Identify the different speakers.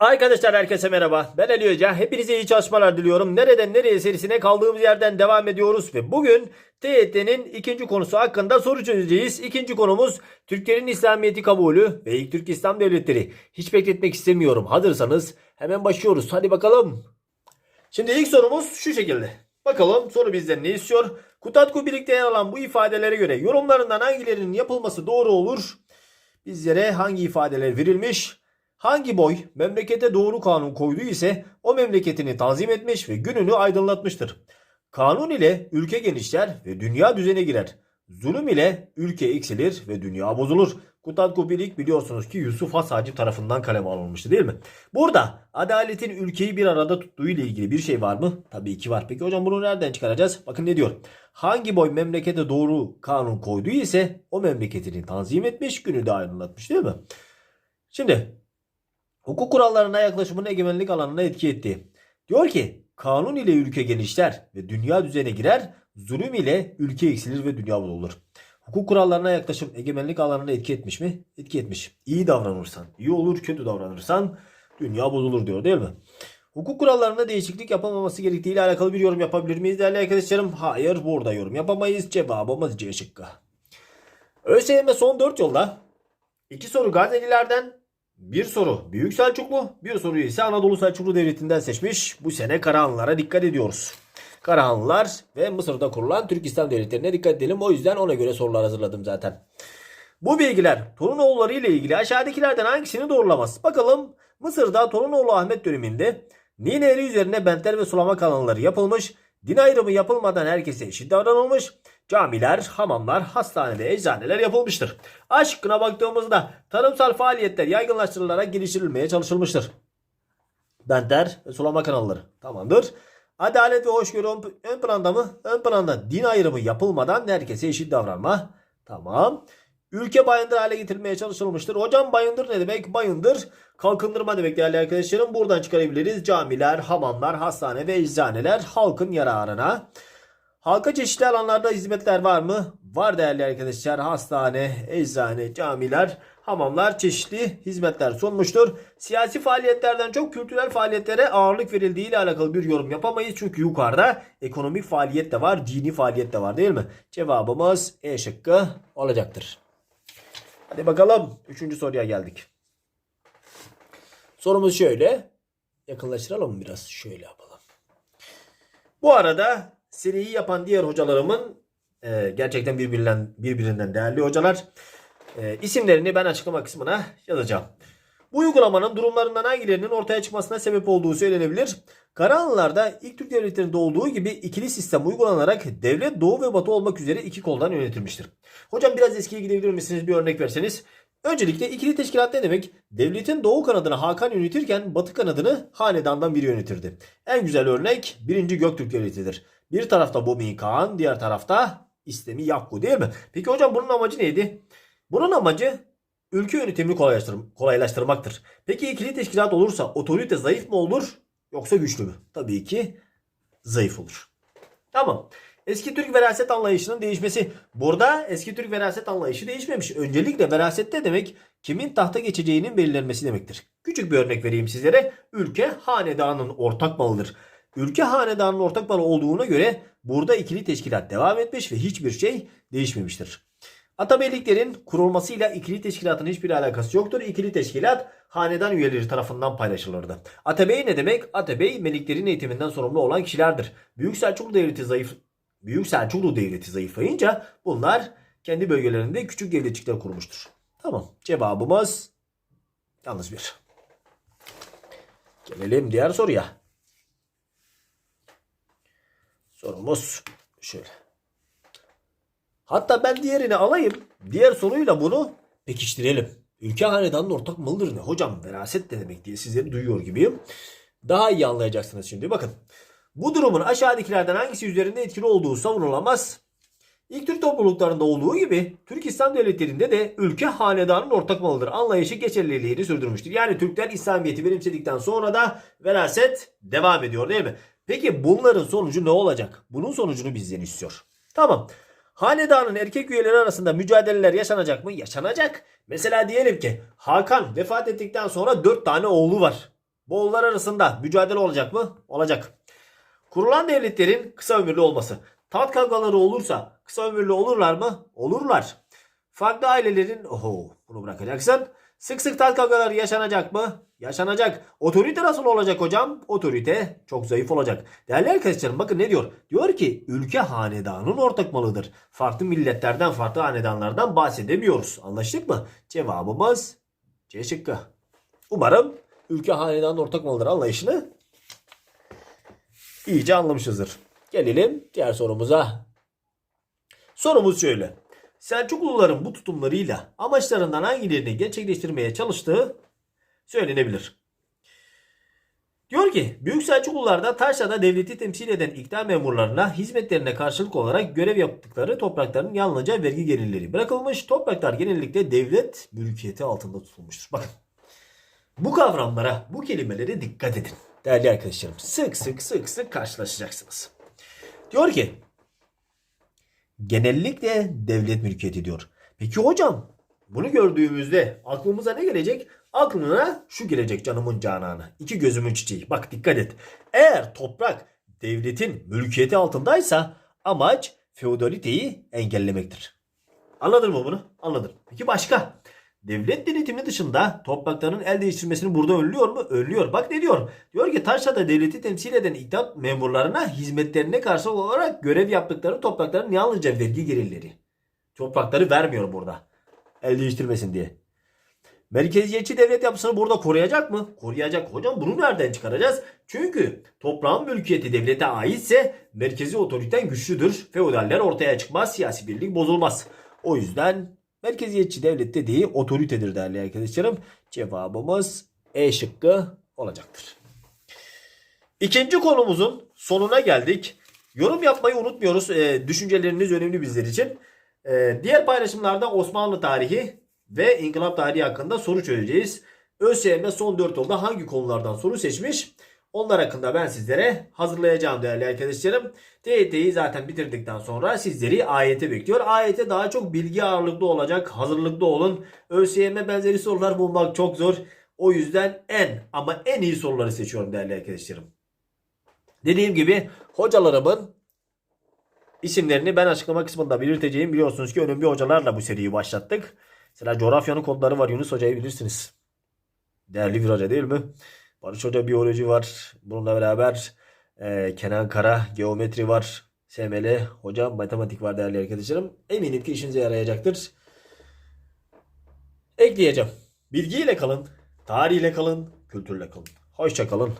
Speaker 1: Arkadaşlar herkese merhaba. Ben Ali Hoca. Hepinize iyi çalışmalar diliyorum. Nereden nereye serisine kaldığımız yerden devam ediyoruz ve bugün TYT'nin ikinci konusu hakkında soru çözeceğiz. İkinci konumuz Türklerin İslamiyet'i kabulü ve ilk Türk İslam devletleri. Hiç bekletmek istemiyorum. Hazırsanız hemen başlıyoruz. Hadi bakalım. Şimdi ilk sorumuz şu şekilde. Bakalım soru bizden ne istiyor? Kutatku birlikte yer alan bu ifadelere göre yorumlarından hangilerinin yapılması doğru olur? Bizlere hangi ifadeler verilmiş? Hangi boy memlekete doğru kanun koyduğu ise o memleketini tanzim etmiş ve gününü aydınlatmıştır. Kanun ile ülke genişler ve dünya düzene girer. Zulüm ile ülke eksilir ve dünya bozulur. Kutatku Bilik biliyorsunuz ki Yusuf Has Hacip tarafından kaleme alınmıştı değil mi? Burada adaletin ülkeyi bir arada tuttuğu ile ilgili bir şey var mı? Tabii ki var. Peki hocam bunu nereden çıkaracağız? Bakın ne diyor. Hangi boy memlekete doğru kanun koyduğu o memleketini tanzim etmiş, günü de aydınlatmış değil mi? Şimdi hukuk kurallarına yaklaşımın egemenlik alanına etki etti. Diyor ki kanun ile ülke genişler ve dünya düzene girer, zulüm ile ülke eksilir ve dünya bozulur. Hukuk kurallarına yaklaşım egemenlik alanına etki etmiş mi? Etki etmiş. İyi davranırsan iyi olur, kötü davranırsan dünya bozulur diyor değil mi? Hukuk kurallarında değişiklik yapılmaması gerektiği ile alakalı bir yorum yapabilir miyiz değerli arkadaşlarım? Hayır burada yorum yapamayız. Cevabımız C şıkkı. ÖSYM son 4 yılda 2 soru Gazelilerden, bir soru Büyük Selçuklu, bir soruyu ise Anadolu Selçuklu Devleti'nden seçmiş. Bu sene Karahanlılara dikkat ediyoruz. Karahanlılar ve Mısır'da kurulan Türk İslam Devletleri'ne dikkat edelim. O yüzden ona göre sorular hazırladım zaten. Bu bilgiler Torunoğulları ile ilgili aşağıdakilerden hangisini doğrulamaz? Bakalım Mısır'da Torunoğlu Ahmet döneminde Nil Nehri üzerine bentler ve sulama kanalları yapılmış. Din ayrımı yapılmadan herkese eşit davranılmış. Camiler, hamamlar, hastane ve eczaneler yapılmıştır. Aşkına baktığımızda tarımsal faaliyetler yaygınlaştırılarak geliştirilmeye çalışılmıştır. Bentler ve sulama kanalları tamamdır. Adalet ve hoşgörü ön planda mı? Ön planda din ayrımı yapılmadan herkese eşit davranma. Tamam. Ülke bayındır hale getirilmeye çalışılmıştır. Hocam bayındır ne demek? Bayındır kalkındırma demek değerli arkadaşlarım. Buradan çıkarabiliriz. Camiler, hamamlar, hastane ve eczaneler halkın yararına. Halka çeşitli alanlarda hizmetler var mı? Var değerli arkadaşlar. Hastane, eczane, camiler, hamamlar çeşitli hizmetler sunmuştur. Siyasi faaliyetlerden çok kültürel faaliyetlere ağırlık verildiği ile alakalı bir yorum yapamayız. Çünkü yukarıda ekonomik faaliyet de var, dini faaliyet de var değil mi? Cevabımız E şıkkı olacaktır. Hadi bakalım. Üçüncü soruya geldik. Sorumuz şöyle. Yakınlaştıralım biraz. Şöyle yapalım. Bu arada seriyi yapan diğer hocalarımın e, gerçekten birbirinden, birbirinden değerli hocalar. E, isimlerini ben açıklama kısmına yazacağım. Bu uygulamanın durumlarından hangilerinin ortaya çıkmasına sebep olduğu söylenebilir. Karahanlılarda ilk Türk devletlerinde olduğu gibi ikili sistem uygulanarak devlet doğu ve batı olmak üzere iki koldan yönetilmiştir. Hocam biraz eskiye gidebilir misiniz bir örnek verseniz? Öncelikle ikili teşkilat ne demek? Devletin doğu kanadını Hakan yönetirken batı kanadını hanedandan biri yönetirdi. En güzel örnek 1. Göktürk Devleti'dir. Bir tarafta Bomin Kağan, diğer tarafta İstemi Yakku değil mi? Peki hocam bunun amacı neydi? Bunun amacı ülke yönetimini kolaylaştır kolaylaştırmaktır. Peki ikili teşkilat olursa otorite zayıf mı olur yoksa güçlü mü? Tabii ki zayıf olur. Tamam. Eski Türk veraset anlayışının değişmesi. Burada eski Türk veraset anlayışı değişmemiş. Öncelikle verasette demek kimin tahta geçeceğinin belirlenmesi demektir. Küçük bir örnek vereyim sizlere. Ülke hanedanın ortak malıdır. Ülke hanedanın ortak malı olduğuna göre burada ikili teşkilat devam etmiş ve hiçbir şey değişmemiştir. Atabeyliklerin kurulmasıyla ikili teşkilatın hiçbir alakası yoktur. İkili teşkilat hanedan üyeleri tarafından paylaşılırdı. Atabey ne demek? Atabey meliklerin eğitiminden sorumlu olan kişilerdir. Büyük Selçuklu Devleti zayıf Büyük Selçuklu Devleti zayıflayınca bunlar kendi bölgelerinde küçük devletçikler kurmuştur. Tamam. Cevabımız yalnız bir. Gelelim diğer soruya. Sorumuz şöyle. Hatta ben diğerini alayım. Diğer soruyla bunu pekiştirelim. Ülke hanedanın ortak malıdır ne? Hocam veraset ne demek diye sizleri duyuyor gibiyim. Daha iyi anlayacaksınız şimdi. Bakın. Bu durumun aşağıdakilerden hangisi üzerinde etkili olduğu savunulamaz. İlk Türk topluluklarında olduğu gibi Türk İslam devletlerinde de ülke hanedanın ortak malıdır anlayışı geçerliliğini sürdürmüştür. Yani Türkler İslamiyet'i benimsedikten sonra da veraset devam ediyor değil mi? Peki bunların sonucu ne olacak? Bunun sonucunu bizden istiyor. Tamam. Hanedanın erkek üyeleri arasında mücadeleler yaşanacak mı? Yaşanacak. Mesela diyelim ki Hakan vefat ettikten sonra 4 tane oğlu var. Moğollar arasında mücadele olacak mı? Olacak. Kurulan devletlerin kısa ömürlü olması. Taht kavgaları olursa kısa ömürlü olurlar mı? Olurlar. Farklı ailelerin oho bunu bırakacaksın. Sık sık taht kavgaları yaşanacak mı? Yaşanacak. Otorite nasıl olacak hocam? Otorite çok zayıf olacak. Değerli arkadaşlarım bakın ne diyor? Diyor ki ülke hanedanın ortak malıdır. Farklı milletlerden farklı hanedanlardan bahsedemiyoruz. Anlaştık mı? Cevabımız C şıkkı. Umarım ülke hanedanın ortak malıdır anlayışını iyice anlamışızdır. Gelelim diğer sorumuza. Sorumuz şöyle. Selçukluların bu tutumlarıyla amaçlarından hangilerini gerçekleştirmeye çalıştığı söylenebilir. Diyor ki Büyük Selçuklularda Taşra'da devleti temsil eden iktidar memurlarına hizmetlerine karşılık olarak görev yaptıkları toprakların yalnızca vergi gelirleri bırakılmış. Topraklar genellikle devlet mülkiyeti altında tutulmuştur. Bakın bu kavramlara, bu kelimelere dikkat edin. Değerli arkadaşlarım sık sık sık sık karşılaşacaksınız. Diyor ki genellikle devlet mülkiyeti diyor. Peki hocam bunu gördüğümüzde aklımıza ne gelecek? Aklına şu gelecek canımın cananı. İki gözümün çiçeği. Bak dikkat et. Eğer toprak devletin mülkiyeti altındaysa amaç feodaliteyi engellemektir. Anladın mı bunu? Anladım. Peki başka? Devlet denetimi dışında toprakların el değiştirmesini burada önlüyor mu? Önlüyor. Bak ne diyor? Diyor ki Taşra'da devleti temsil eden iktidat memurlarına hizmetlerine karşılık olarak görev yaptıkları toprakların yalnızca vergi gelirleri. Toprakları vermiyor burada. El değiştirmesin diye. Merkeziyetçi devlet yapısını burada koruyacak mı? Koruyacak. Hocam bunu nereden çıkaracağız? Çünkü toprağın mülkiyeti devlete aitse merkezi otoriten güçlüdür. Feodaller ortaya çıkmaz. Siyasi birlik bozulmaz. O yüzden merkeziyetçi devlet dediği otoritedir değerli arkadaşlarım. Cevabımız E şıkkı olacaktır. İkinci konumuzun sonuna geldik. Yorum yapmayı unutmuyoruz. Ee, düşünceleriniz önemli bizler için. Ee, diğer paylaşımlarda Osmanlı tarihi ve inkılap tarihi hakkında soru çözeceğiz. ÖSYM son 4 yılda hangi konulardan soru seçmiş? Onlar hakkında ben sizlere hazırlayacağım değerli arkadaşlarım. TYT'yi zaten bitirdikten sonra sizleri AYT bekliyor. AYT daha çok bilgi ağırlıklı olacak. Hazırlıklı olun. ÖSYM benzeri sorular bulmak çok zor. O yüzden en ama en iyi soruları seçiyorum değerli arkadaşlarım. Dediğim gibi hocalarımın isimlerini ben açıklama kısmında belirteceğim. Biliyorsunuz ki önemli hocalarla bu seriyi başlattık. Mesela coğrafyanın kodları var. Yunus Hoca'yı bilirsiniz. Değerli bir hoca değil mi? Barış Hoca biyoloji var. Bununla beraber e, Kenan Kara geometri var. SML Hoca matematik var değerli arkadaşlarım. Eminim ki işinize yarayacaktır. Ekleyeceğim. Bilgiyle kalın, tarihle kalın, kültürle kalın. Hoşça kalın.